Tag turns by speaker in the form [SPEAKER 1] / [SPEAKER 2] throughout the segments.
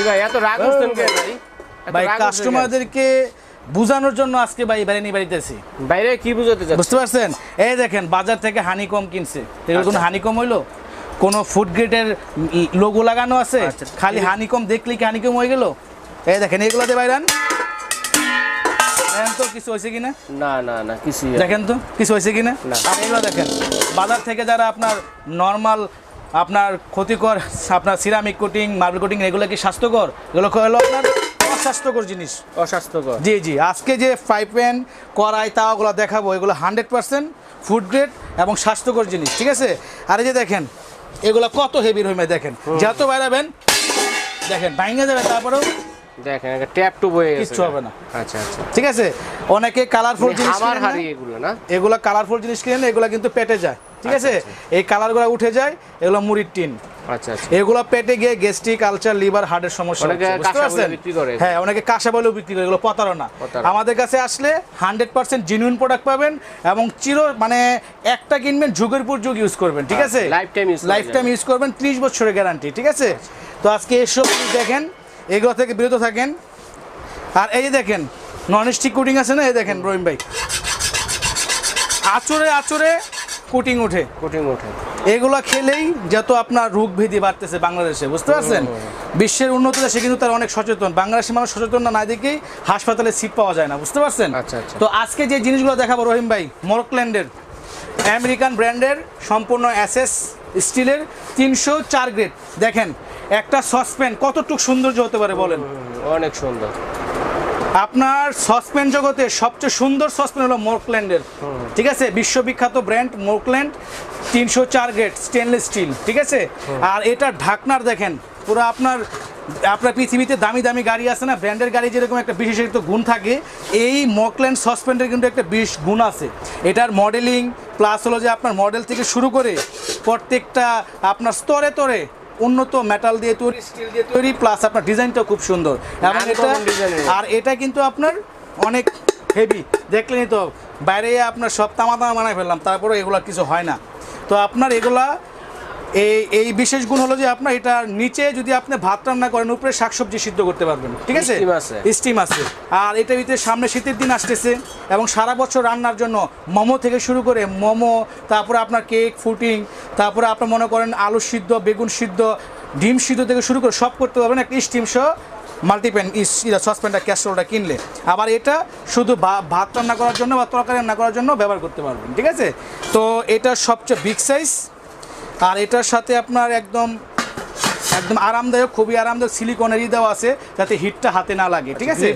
[SPEAKER 1] কি ভাই এত রাগ উঠছেন কেন ভাই?
[SPEAKER 2] ভাই
[SPEAKER 1] রাগ উঠছেন কেন?
[SPEAKER 2] কাস্টমারদেরকে বোঝানোর জন্য আজকে ভাই বাইরে নিয়ে বাড়িতেছি।
[SPEAKER 1] বাইরে কি বুঝাতে চাচ্ছেন?
[SPEAKER 2] বুঝতে পারছেন? এই দেখেন বাজার থেকে হানিকম কিনছে। এগুলো কোনো
[SPEAKER 1] আচ্ছা।
[SPEAKER 2] হানিকম হইল? কোনো ফুড গ্রেডের লোগো লাগানো আছে?
[SPEAKER 1] আচ্ছা।
[SPEAKER 2] খালি হানিকম দেখলে কি হানিকম হয়ে গেল? এই দেখেন এগুলোতে বাইরান দেখেন তো কিছু হয়েছে কিনা?
[SPEAKER 1] না না না কিছুই না।
[SPEAKER 2] দেখেন তো কিছু হয়েছে কিনা? এগুলো দেখেন বাজার থেকে যারা আপনার নর্মাল আপনার ক্ষতিকর আপনার সিরামিক কোটিং মার্বেল কোটিং এগুলো কি স্বাস্থ্যকর? এগুলো হলো আপনার? অস্বাস্থ্যকর জিনিস।
[SPEAKER 1] অস্বাস্থ্যকর।
[SPEAKER 2] জি জি। আজকে যে ফ্রাই প্যান কড়াই ওগুলো দেখাবো এগুলো হান্ড্রেড পার্সেন্ট ফুড গ্রেড এবং স্বাস্থ্যকর জিনিস ঠিক আছে? আর এই যে দেখেন এগুলো কত হেভি রহিমে দেখেন। যত বাইরাবেন দেখেন ভাঙে যাবে তারপরেও
[SPEAKER 1] দেখেন একটা ট্যাপ টুপ হয়ে গেছে
[SPEAKER 2] কিচ্ছু হবে না।
[SPEAKER 1] আচ্ছা আচ্ছা।
[SPEAKER 2] ঠিক আছে? অনেকে কালারফুল জিনিস
[SPEAKER 1] আমার? হারি এগুলো না?
[SPEAKER 2] এগুলো কালারফুল জিনিস কিনে এগুলো কিন্তু পেটে যায়। ঠিক আছে?
[SPEAKER 1] আচ্ছা,
[SPEAKER 2] এই কালারগুলো উঠে যায় এগুলো মুড়ির টিন।
[SPEAKER 1] আচ্ছা আচ্ছা।
[SPEAKER 2] এগুলো পেটে গিয়ে গ্যাস্ট্রিক আলচার লিভার হার্টের সমস্যা? হ্যাঁ অনেকে কাঁসা বলেও বিক্রি করে এগুলো প্রতারণা। আমাদের কাছে আসলে হান্ড্রেড পার্সেন্ট জেনুইন প্রোডাক্ট পাবেন এবং চির মানে একটা কিনবেন যুগের পর যুগ ইউজ করবেন ঠিক আছে? লাইফ টাইম ইউজ করবেন ত্রিশ বছরের গ্যারান্টি ঠিক আছে? তো আজকে এসব দেখেন এগুলো থেকে বিরত থাকেন। আর এই যে দেখেন নন স্টিক কুটিং আছে না? এই দেখেন রহিম ভাই। আচরে আচরে কুটিং উঠে
[SPEAKER 1] কঠিন ওঠে।
[SPEAKER 2] এগুলো খেলেই যত আপনার রোগ ভেদি বাড়তেছে বাংলাদেশে বুঝতে পারছেন? বিশ্বের উন্নত দেশে কিন্তু তারা অনেক সচেতন। বাংলাদেশের মানুষ সচেতন না না দেখেই হাসপাতালে সিট পাওয়া যায় না বুঝতে পারছেন?
[SPEAKER 1] আচ্ছা, আচ্ছা।
[SPEAKER 2] তো আজকে যে জিনিসগুলো দেখাবো রহিম ভাই মরকল্যান্ডের আমেরিকান ব্র্যান্ডের সম্পূর্ণ অ্যাসেস স্টিলের তিনশো চার গ্রেড দেখেন একটা সসপ্যান কতটুকু সৌন্দর্য হতে পারে বলেন?
[SPEAKER 1] অনেক সুন্দর।
[SPEAKER 2] আপনার সসপ্যান জগতে সবচেয়ে সুন্দর সসপ্যান হলো মোরকল্যান্ডের। ঠিক আছে? বিশ্ববিখ্যাত ব্র্যান্ড মোরকল্যান্ড তিনশো চার গেট স্টেনলেস স্টিল। ঠিক আছে? আর এটা ঢাকনার দেখেন পুরো আপনার আপনার পৃথিবীতে দামি দামি গাড়ি আছে না? ব্র্যান্ডের গাড়ি যেরকম একটা বিশেষিত গুণ থাকে এই মকল্যান্ড সসপেন্ডের কিন্তু একটা বিশেষ গুণ আছে। এটার মডেলিং প্লাস হলো যে আপনার মডেল থেকে শুরু করে প্রত্যেকটা আপনার স্তরে স্তরে উন্নত মেটাল দিয়ে তৈরি স্টিল দিয়ে তৈরি প্লাস আপনার ডিজাইনটা খুব সুন্দর। এবং এটা আর এটা কিন্তু আপনার অনেক হেভি দেখলেনই তো বাইরে আপনার সব তামা তামা বানাই ফেললাম তারপরে এগুলো কিছু হয় না। তো আপনার এগুলা এই এই বিশেষ গুণ হলো যে আপনার এটার নিচে যদি আপনি ভাত রান্না করেন উপরে শাকসবজি সিদ্ধ করতে পারবেন ঠিক আছে? স্টিম আছে। আর এটা ভিতরে সামনে শীতের দিন আসতেছে এবং সারা বছর রান্নার জন্য মোমো থেকে শুরু করে মোমো তারপরে আপনার কেক ফুটিং তারপরে আপনার মনে করেন আলু সিদ্ধ বেগুন সিদ্ধ ডিম সিদ্ধ থেকে শুরু করে সব করতে পারবেন। একটা স্টিম সহ মাল্টিপ্যান সসপ্যানটা ক্যাস্ট্রোলটা কিনলে। আবার এটা শুধু ভাত রান্না করার জন্য বা তরকারি রান্না করার জন্য ব্যবহার করতে পারবেন ঠিক আছে? তো এটা সবচেয়ে বিগ সাইজ আর এটার সাথে আপনার একদম একদম আরামদায়ক খুবই আরামদায়ক সিলিকনেরই দেওয়া আছে যাতে হিটটা হাতে না লাগে ঠিক আছে।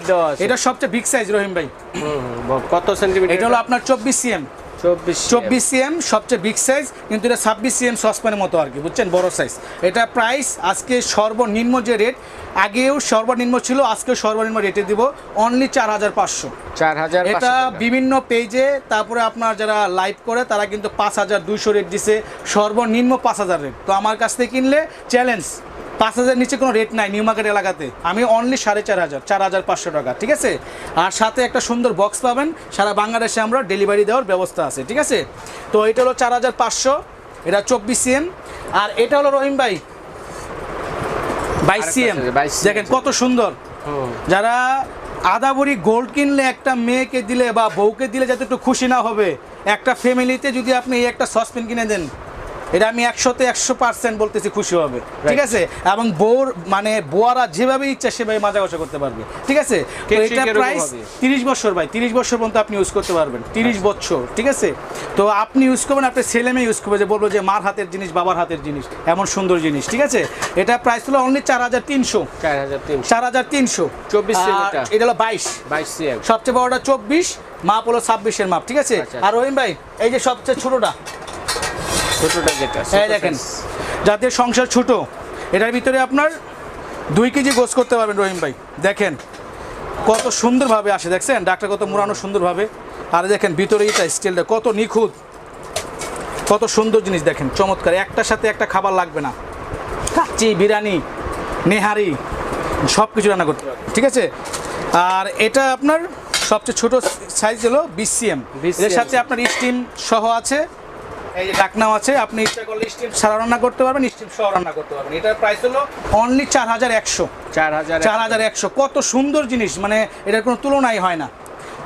[SPEAKER 2] এটা সবচেয়ে বিগ সাইজ রহিম ভাই।
[SPEAKER 1] কত সেন্টিমিটার
[SPEAKER 2] এটা হলো আপনার চব্বিশ সিএম
[SPEAKER 1] চব্বিশ
[SPEAKER 2] সিএম সবচেয়ে বিগ সাইজ কিন্তু এটা ছাব্বিশ সিএম সসপ্যানের মতো আর কি বুঝছেন? বড় সাইজ এটা প্রাইস আজকে সর্বনিম্ন যে রেট আগেও সর্বনিম্ন ছিল আজকেও সর্বনিম্ন রেটে দিব অনলি চার হাজার পাঁচশো।
[SPEAKER 1] চার হাজার
[SPEAKER 2] এটা বিভিন্ন পেজে তারপরে আপনার যারা লাইভ করে তারা কিন্তু পাঁচ হাজার দুইশো রেট দিছে সর্বনিম্ন পাঁচ হাজার রেট তো আমার কাছ থেকে কিনলে চ্যালেঞ্জ পাঁচ হাজার নিচে কোনো রেট নাই নিউ মার্কেট এলাকাতে। আমি অনলি সাড়ে চার হাজার চার হাজার পাঁচশো টাকা ঠিক আছে? আর সাথে একটা সুন্দর বক্স পাবেন সারা বাংলাদেশে আমরা ডেলিভারি দেওয়ার ব্যবস্থা আছে ঠিক আছে? তো এটা হলো চার হাজার পাঁচশো এটা চব্বিশ সিএম আর এটা হলো রহিম ভাই বাইশ সিএম
[SPEAKER 1] আছে, 22
[SPEAKER 2] দেখেন কত সুন্দর। যারা আদা ভরি গোল্ড কিনলে একটা মেয়েকে দিলে বা বউকে দিলে যাতে একটু খুশি না হবে একটা ফ্যামিলিতে যদি আপনি এই একটা সসপেন কিনে দেন এটা আমি একশোতে একশো পার্সেন্ট বলতেছি খুশি হবে। ঠিক আছে? এবং বউর মানে বোয়ারা যেভাবে ইচ্ছা সেভাবে মাজা কষা করতে পারবে। ঠিক আছে? তো এটা প্রাইস তিরিশ বছর ভাই তিরিশ বছর পর্যন্ত আপনি ইউজ করতে পারবেন। তিরিশ বছর ঠিক আছে? তো আপনি ইউজ করবেন আপনার ছেলে মেয়ে ইউজ করবে যে বলব যে মার হাতের জিনিস বাবার হাতের জিনিস এমন সুন্দর জিনিস ঠিক আছে? এটা প্রাইস হলো অনলি চার হাজার তিনশো।
[SPEAKER 1] চার হাজার তিনশো।
[SPEAKER 2] চার হাজার তিনশো।
[SPEAKER 1] 24
[SPEAKER 2] আর
[SPEAKER 1] এটা।
[SPEAKER 2] হলো বাইশ।
[SPEAKER 1] বাইশ
[SPEAKER 2] সবচেয়ে বড়টা চব্বিশ মাপ হলো ছাব্বিশের মাপ ঠিক আছে?
[SPEAKER 1] আচ্ছা।
[SPEAKER 2] আর রহিম ভাই এই যে সবচেয়ে ছোটটা
[SPEAKER 1] ছোটটা যেটা
[SPEAKER 2] এই দেখেন যাদের সংসার ছোট এটার ভিতরে আপনার দুই কেজি গোস করতে পারবেন রহিম ভাই। দেখেন কত সুন্দরভাবে আসে দেখছেন? ডাক্তার কত মোড়ানো সুন্দরভাবে। আর দেখেন ভিতরে এটা স্টিলটা কত নিখুঁত। কত সুন্দর জিনিস দেখেন চমৎকার। একটার সাথে একটা খাবার লাগবে না। কাচ্চি বিরিয়ানি নেহারি সব কিছু রান্না করতে পারবেন ঠিক আছে? আর এটা আপনার সবচেয়ে ছোট সাইজ হলো বিশ সিএম
[SPEAKER 1] 20
[SPEAKER 2] এর সাথে আপনার স্টিম সহ আছে। এই যে ডাকনাও আছে আপনি ইচ্ছা করলে স্টিম ছাড়া রান্না করতে পারবেন স্টিম সহ রান্না করতে পারবেন। এটার প্রাইস হলো অনলি চার হাজার একশো।
[SPEAKER 1] চার হাজার
[SPEAKER 2] চার হাজার একশো। কত সুন্দর জিনিস মানে এটার কোনো তুলনাই হয় না।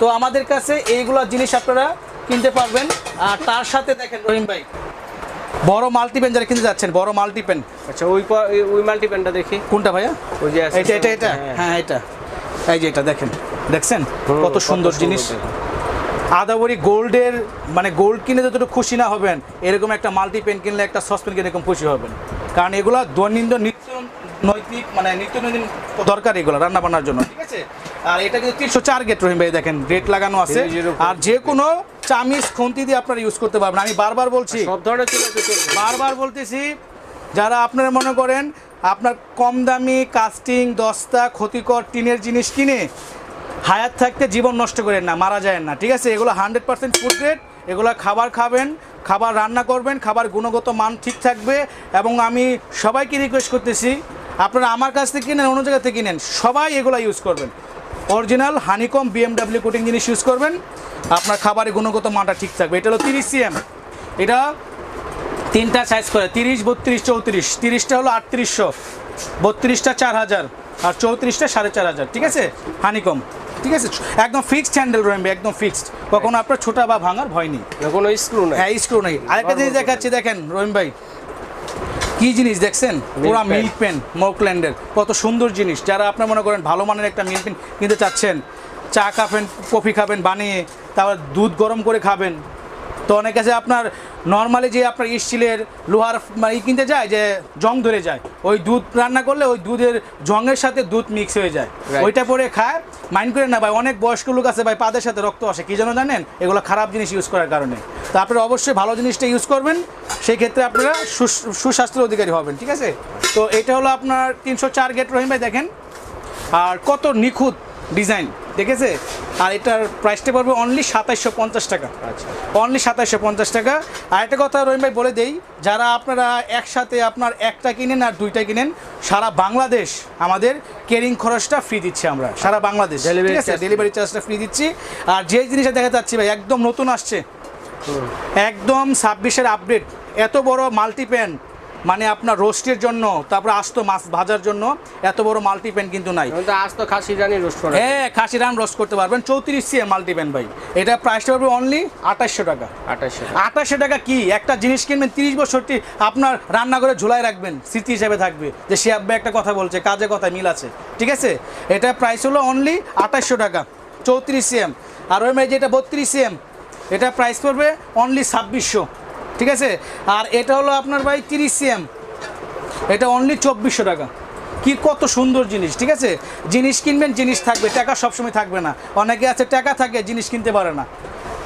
[SPEAKER 2] তো আমাদের কাছে এইগুলো জিনিস আপনারা কিনতে পারবেন। আর তার সাথে দেখেন রহিম ভাই বড় মাল্টিপেন যারা কিনতে যাচ্ছেন বড় মাল্টিপেন
[SPEAKER 1] আচ্ছা ওই ওই- মাল্টিপ্যানটা দেখি।
[SPEAKER 2] কোনটা ভাইয়া?
[SPEAKER 1] ওই যে
[SPEAKER 2] এটা এটা এটা।
[SPEAKER 1] হ্যাঁ।
[SPEAKER 2] হ্যাঁ এটা। এই যে এটা দেখেন দেখছেন? কত সুন্দর জিনিস। আদাবরি গোল্ডের মানে গোল্ড কিনে যতটুকু খুশি না হবেন এরকম একটা মাল্টি পেন কিনলে একটা সসপেন কিনে এরকম খুশি হবেন। কারণ এগুলো দৈনন্দিন নিত্য নৈতিক মানে নিত্য নৈতিক দরকার এগুলো রান্না বান্নার জন্য ঠিক আছে? আর এটা কিন্তু তিনশো চার গেট রহিম ভাই দেখেন রেট লাগানো আছে। আর যে কোনো চামিচ খুন্তি দিয়ে আপনারা ইউজ করতে পারবেন। আমি বারবার বলছি
[SPEAKER 1] সব ধরনের
[SPEAKER 2] বারবার বলতেছি যারা আপনারা মনে করেন আপনার কম দামি কাস্টিং দস্তা ক্ষতিকর টিনের জিনিস কিনে হায়াত থাকতে জীবন নষ্ট করেন না, মারা যায় না, ঠিক আছে? এগুলো হান্ড্রেড পার্সেন্ট ফুড গ্রেড এগুলো খাবার খাবেন, খাবার রান্না করবেন, খাবার গুণগত মান ঠিক থাকবে, এবং আমি সবাইকে রিকোয়েস্ট করতেছি, আপনারা আমার কাছ থেকে কিনেন, অন্য জায়গা থেকে কিনেন, সবাই এগুলো ইউজ করবেন। অরিজিনাল হানিকম বিএমডাব্লিউ কোটিং জিনিস ইউজ করবেন, আপনার খাবারের গুণগত মানটা ঠিক থাকবে। এটা হলো তিরিশ সিএম এটা তিনটা সাইজ করে, তিরিশ, বত্রিশ, চৌত্রিশ, তিরিশটা হলো আটত্রিশশো, বত্রিশটা চার হাজার, আর চৌত্রিশটা সাড়ে চার হাজার, ঠিক আছে? হানিকম ঠিক আছে? একদম ফিক্সড হ্যান্ডেল রয়েছে একদম ফিক্সড কখনো আপনার ছোটা বা ভাঙার ভয় নেই।
[SPEAKER 1] কোনো স্ক্রু নাই।
[SPEAKER 2] হ্যাঁ স্ক্রু নেই। আরেকটা জিনিস দেখাচ্ছি দেখেন রহিম ভাই। কি জিনিস দেখছেন? পুরা মিল্ক পেন মোকল্যান্ডের কত সুন্দর জিনিস। যারা আপনার মনে করেন ভালো মানের একটা মিল্ক পেন কিনতে চাচ্ছেন চা খাবেন কফি খাবেন বানিয়ে তারপর দুধ গরম করে খাবেন তো অনেক আছে আপনার নর্মালি যে আপনার স্টিলের লোহার মানে ই কিনতে যায় যে জং ধরে যায় ওই দুধ রান্না করলে ওই দুধের জংয়ের সাথে দুধ মিক্স হয়ে যায়। ওইটা পরে খায়। মাইন্ড করে না ভাই অনেক বয়স্ক লোক আছে ভাই পাদের সাথে রক্ত আসে কি যেন জানেন? এগুলো খারাপ জিনিস ইউজ করার কারণে। তো আপনারা অবশ্যই ভালো জিনিসটা ইউজ করবেন। সেই ক্ষেত্রে আপনারা সুস- সুস্বাস্থ্যের অধিকারী হবেন ঠিক আছে? তো এটা হলো আপনার তিনশো চার গেট রহিম ভাই দেখেন। আর কত নিখুঁত ডিজাইন দেখেছে? আর এটার প্রাইসটা পড়বে অনলি সাতাইশশো পঞ্চাশ টাকা।
[SPEAKER 1] আচ্ছা।
[SPEAKER 2] অনলি সাতাইশশো পঞ্চাশ টাকা। আর একটা কথা রহিম ভাই বলে দেই যারা আপনারা একসাথে আপনার একটা কিনেন আর দুইটা কিনেন সারা বাংলাদেশ আমাদের কেরিং খরচটা ফ্রি দিচ্ছি আমরা সারা বাংলাদেশ। ঠিক আছে? ডেলিভারি চার্জটা ফ্রি দিচ্ছি। আর যে জিনিসটা দেখা যাচ্ছে ভাই একদম নতুন আসছে। একদম ছাব্বিশের আপডেট এত বড় মাল্টিপ্যান মানে আপনার রোস্টের জন্য তারপর আস্ত মাছ ভাজার জন্য এত বড় মাল্টিপ্যান কিন্তু নাই।
[SPEAKER 1] এখন তো আজ খাসি জানি রোস্ট করা
[SPEAKER 2] হ্যাঁ খাসি রান রোস্ট করতে পারবেন। চৌত্রিশ সি মাল্টিপ্যান ভাই। এটা প্রাইসটা পারবে অনলি আঠাশশো টাকা।
[SPEAKER 1] আঠাশশো
[SPEAKER 2] আঠাশশো টাকা কি? একটা জিনিস কিনবেন তিরিশ বছরটি আপনার রান্না করে ঝুলাই রাখবেন স্মৃতি হিসেবে থাকবে। যে সে আব্বা একটা কথা বলছে কাজে কথা মিল আছে। ঠিক আছে? এটা প্রাইস হলো অনলি আঠাশশো টাকা। চৌত্রিশ সিএম আর ওই যেটা বত্রিশ সিএম এটা প্রাইস পড়বে অনলি ছাব্বিশশো। ঠিক আছে? আর এটা হলো আপনার ভাই তিরিশ সিএম। এটা অনলি চব্বিশশো টাকা। কি কত সুন্দর জিনিস ঠিক আছে? জিনিস কিনবেন জিনিস থাকবে। টাকা সবসময় থাকবে না। অনেকে আছে টাকা থাকে জিনিস কিনতে পারে না।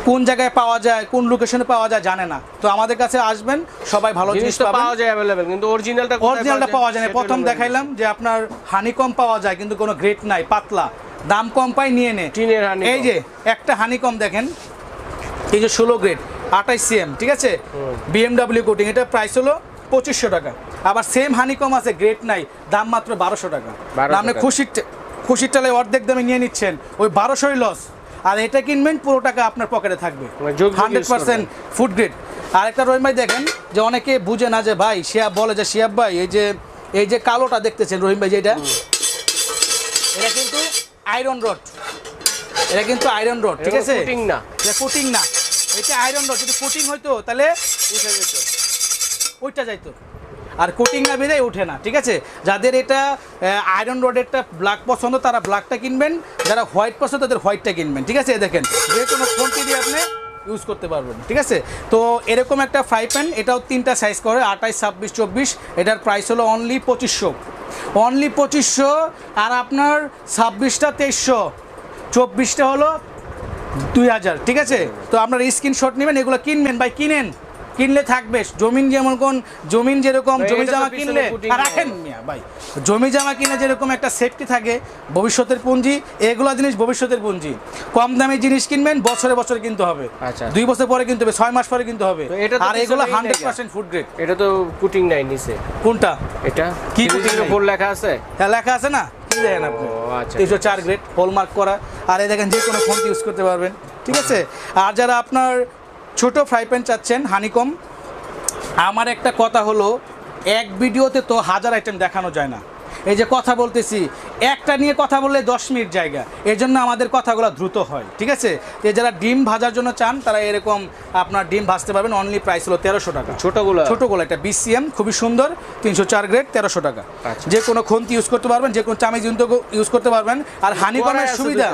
[SPEAKER 2] কোন জায়গায় পাওয়া যায় কোন লোকেশনে পাওয়া যায় জানে না। তো আমাদের কাছে আসবেন সবাই ভালো
[SPEAKER 1] জিনিস পাওয়া যায় অ্যাভেলেবেল কিন্তু অরিজিনালটা
[SPEAKER 2] অরিজিনালটা পাওয়া যায়? না। প্রথম দেখাইলাম যে আপনার হানি কম পাওয়া যায় কিন্তু কোনো গ্রেট নাই পাতলা। দাম কম পাই নিয়ে নে।
[SPEAKER 1] টিনের।
[SPEAKER 2] এই যে একটা হানি কম দেখেন। এই যে ষোলো গ্রেড আঠাইশ সিএম ঠিক আছে? বিএমডাব্লিউ কোটিং এটা প্রাইস হলো পঁচিশশো টাকা। আবার সেম হানি কম আছে গ্রেট নাই দাম মাত্র বারোশো টাকা। আপনি খুশির খুশির টালে অর্ধেক দামে নিয়ে নিচ্ছেন ওই বারোশোই লস আর এটা কিনবেন পুরো টাকা আপনার পকেটে থাকবে। হান্ড্রেড পার্সেন্ট ফুড গ্রেড আর একটা রহিম ভাই দেখেন যে অনেকে বুঝে না যে ভাই শিয়াব বলে যে শিয়াব ভাই এই যে এই যে কালোটা দেখতেছেন রহিম ভাই যেটা এটা কিন্তু আয়রন রড এটা কিন্তু আয়রন রড ঠিক আছে?
[SPEAKER 1] না।
[SPEAKER 2] এটা কোটিং না। এটা আয়রন রড যদি কোটিং হইতো, তাহলে
[SPEAKER 1] উঠে যেত।
[SPEAKER 2] ওইটা যাইতো। আর কোটিং না বেরিয়ে ওঠে না, ঠিক আছে? যাদের এটা আয়রন রডেরটা ব্ল্যাক পছন্দ, তারা ব্ল্যাকটা কিনবেন। যারা হোয়াইট পছন্দ, তাদের হোয়াইটটা কিনবেন, ঠিক আছে? দেখেন, যে কোনো ফোনটি দিয়ে আপনি ইউজ করতে পারবেন, ঠিক আছে? তো এরকম একটা ফ্রাই প্যান এটাও তিনটা সাইজ করে, আঠাইশ, ছাব্বিশ, চব্বিশ। এটার প্রাইস হলো অনলি পঁচিশশো। অনলি পঁচিশশো, আর আপনার ছাব্বিশটা তেইশশো। চব্বিশটা হলো দুই হাজার ঠিক আছে? তো আপনার স্ক্রিনশট নেবেন এগুলো কিনবেন। ভাই কিনেন। কিনলে থাকবে। জমিন যেমন কোন জমিন যেরকম জমি জামা কিনলে রাখেন মিয়া ভাই। জমি জামা কিনে যেরকম একটা সেফটি থাকে ভবিষ্যতের পুঁজি এগুলো জিনিস ভবিষ্যতের পুঁজি। কম দামি জিনিস কিনবেন বছরে বছরে কিনতে হবে।
[SPEAKER 1] আচ্ছা।
[SPEAKER 2] দুই বছর পরে কিনতে হবে ছয় মাস পরে কিনতে হবে। আর এগুলো হান্ড্রেড। পার্সেন্ট ফুড গ্রেড
[SPEAKER 1] এটা তো কুটিং নাই নিচে।
[SPEAKER 2] কোনটা?
[SPEAKER 1] এটা?
[SPEAKER 2] কি
[SPEAKER 1] কুটিং? উপর লেখা আছে?
[SPEAKER 2] হ্যাঁ লেখা আছে না? কি দেখেন আপনি।
[SPEAKER 1] আচ্ছা,
[SPEAKER 2] তিনশো চার গ্রেড হলমার্ক করা। আর এই দেখেন যে কোনো ফোন ইউজ করতে পারবেন। ঠিক আছে? আর যারা আপনার ছোট ফ্রাই প্যান চাচ্ছেন হানিকম আমার একটা কথা হলো এক ভিডিওতে তো হাজার আইটেম দেখানো যায় না। এই যে কথা বলতেছি একটা নিয়ে কথা বললে দশ মিনিট জায়গা। এই জন্য আমাদের কথাগুলো দ্রুত হয় ঠিক আছে? তো যারা ডিম ভাজার জন্য চান তারা এরকম আপনার ডিম ভাজতে পারবেন। অনলি প্রাইস হলো তেরোশো টাকা।
[SPEAKER 1] ছোটগুলো?
[SPEAKER 2] ছোটোগুলো একটা বিসিএম খুবই সুন্দর তিনশো চার গ্রেড তেরোশো টাকা।
[SPEAKER 1] আচ্ছা।
[SPEAKER 2] যে কোনো খন্তি ইউজ করতে পারবেন যে কোনো চামিজ ইউজ করতে পারবেন। আর হানিকমের সুবিধা।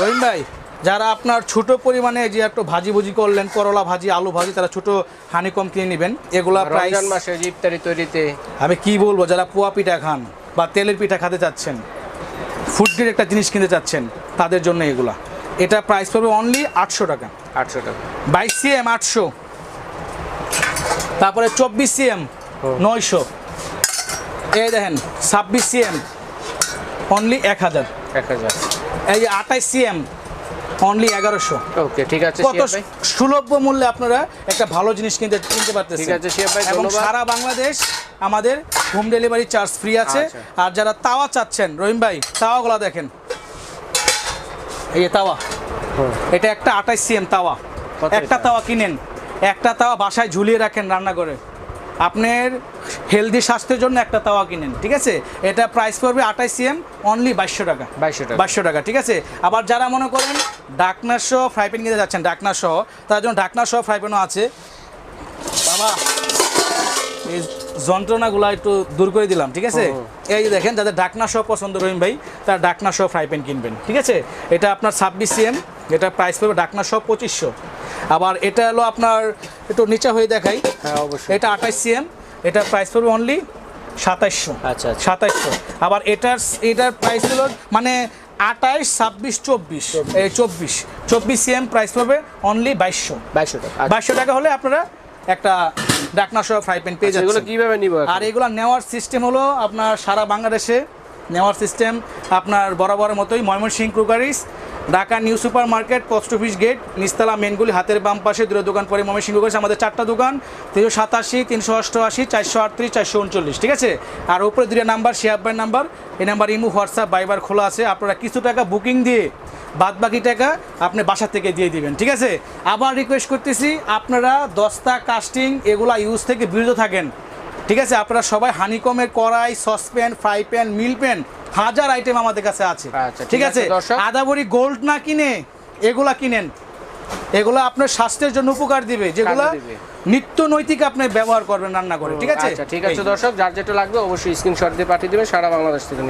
[SPEAKER 2] রহিম ভাই যারা আপনার ছোট পরিমাণে যে একটু ভাজি ভুজি করলেন করলা ভাজি আলু ভাজি তারা ছোট হানিকম কিনে নেবেন। এগুলা
[SPEAKER 1] রমজান মাসে ইফতারি তৈরিতে
[SPEAKER 2] আমি কি বলব যারা পোয়া পিঠা খান বা তেলের পিঠা খেতে চাচ্ছেন ফুড একটা জিনিস কিনতে চাচ্ছেন তাদের জন্য এগুলা। এটা প্রাইস পড়বে অনলি আটশো টাকা।
[SPEAKER 1] আটশো টাকা।
[SPEAKER 2] বাইশ সিএম আটশো। তারপরে চব্বিশ সিএম নয়শো। এই দেখেন ছাব্বিশ সিএম অনলি এক হাজার।
[SPEAKER 1] এক হাজার।
[SPEAKER 2] এই যে আঠাইশ সিএম অনলি এগারোশো।
[SPEAKER 1] ওকে ঠিক আছে
[SPEAKER 2] কত সুলভ মূল্যে আপনারা একটা ভালো জিনিস কিনতে কিনতে পারতেছেন।
[SPEAKER 1] ঠিক আছে, ভাই,
[SPEAKER 2] এবং সারা বাংলাদেশ আমাদের হোম ডেলিভারি চার্জ ফ্রি আছে।
[SPEAKER 1] আচ্ছা।
[SPEAKER 2] আর যারা তাওয়া চাচ্ছেন রহিম ভাই তাওয়াগুলো দেখেন। এই তাওয়া। এটা একটা আঠাইশ সিএম তাওয়া। একটা তাওয়া কিনেন একটা তাওয়া বাসায় ঝুলিয়ে রাখেন রান্না করে আপনার হেলদি স্বাস্থ্যের জন্য একটা তাওয়া কিনেন ঠিক আছে? এটা প্রাইস পড়বে আঠাইশ সিএম অনলি বাইশশো টাকা।
[SPEAKER 1] বাইশশো টাকা।
[SPEAKER 2] বাইশশো টাকা ঠিক আছে? আবার যারা মনে করেন ডাকনা সহ ফ্রাই প্যান কিনতে যাচ্ছেন ডাকনা সহ তার জন্য ডাকনা সহ ফ্রাই প্যানও আছে। বাবা এই যন্ত্রণাগুলো একটু দূর করে দিলাম ঠিক আছে? এই দেখেন যাদের ডাকনা সহ পছন্দ রহিম ভাই তারা ডাকনা সহ ফ্রাই প্যান কিনবেন ঠিক আছে? এটা আপনার ছাব্বিশ সিএম এটা প্রাইস পড়বে ডাকনা সব পঁচিশশো। আবার এটা হলো আপনার একটু নিচা হয়ে দেখাই।
[SPEAKER 1] হ্যাঁ অবশ্যই।
[SPEAKER 2] এটা আঠাইশ সিএম এটা প্রাইস পড়বে অনলি সাতাইশশো।
[SPEAKER 1] আচ্ছা আচ্ছা।
[SPEAKER 2] সাতাইশশো। আবার এটার এটার প্রাইস হলো মানে আঠাইশ ছাব্বিশ চব্বিশ। এই চব্বিশ। চব্বিশ সিএম প্রাইস পড়বে অনলি বাইশশো।
[SPEAKER 1] বাইশশো টাকা আচ্ছা,
[SPEAKER 2] বাইশশো টাকা হলে আপনারা একটা ডাকনা সহ ফ্রাই প্যান পেয়ে
[SPEAKER 1] এগুলো
[SPEAKER 2] কীভাবে
[SPEAKER 1] কীভাবে নিব
[SPEAKER 2] আর এগুলো নেওয়ার সিস্টেম হলো আপনার সারা বাংলাদেশে নেওয়ার সিস্টেম আপনার বরাবরের মতোই Mymensingh crockeries Dhaka new super market post office gate, নিস্তালা মেনগুলি হাতের বাম পাশে দূরে দোকান পরে ময়মনসিংহ ক্রুকারিস আমাদের চারটা দোকান, তিনশো সাতাশি, তিনশো অষ্টআশি, চারশো আটত্রিশ, চারশো উনচল্লিশ, ঠিক আছে? আর উপরে দুটো নাম্বার শিয়াব্বাই নাম্বার, এই নাম্বার ইমু, হোয়াটসঅ্যাপ বাইবার খোলা আছে, আপনারা কিছু টাকা বুকিং দিয়ে বাদ বাকি টাকা আপনি বাসা থেকে দিয়ে দিবেন, ঠিক আছে? আবার রিকোয়েস্ট করতেছি, আপনারা দস্তা কাস্টিং এগুলা ইউজ থেকে বিরত থাকেন। ঠিক আছে আপনারা সবাই হানিকমের কড়াই সসপ্যান ফ্রাই প্যান মিল প্যান হাজার আইটেম আমাদের কাছে আছে।
[SPEAKER 1] আচ্ছা, ঠিক আছে,
[SPEAKER 2] আদাবরি গোল্ড না কিনে এগুলা কিনেন। এগুলো আপনার স্বাস্থ্যের জন্য উপকার দিবে যেগুলো। নিত্য নৈতিক আপনি ব্যবহার করবেন রান্না করে ঠিক আছে?
[SPEAKER 1] আচ্ছা ঠিক আছে দর্শক যার যেটা লাগবে অবশ্যই স্ক্রিনশট দিয়ে পাঠিয়ে দেবেন সারা বাংলাদেশ থেকে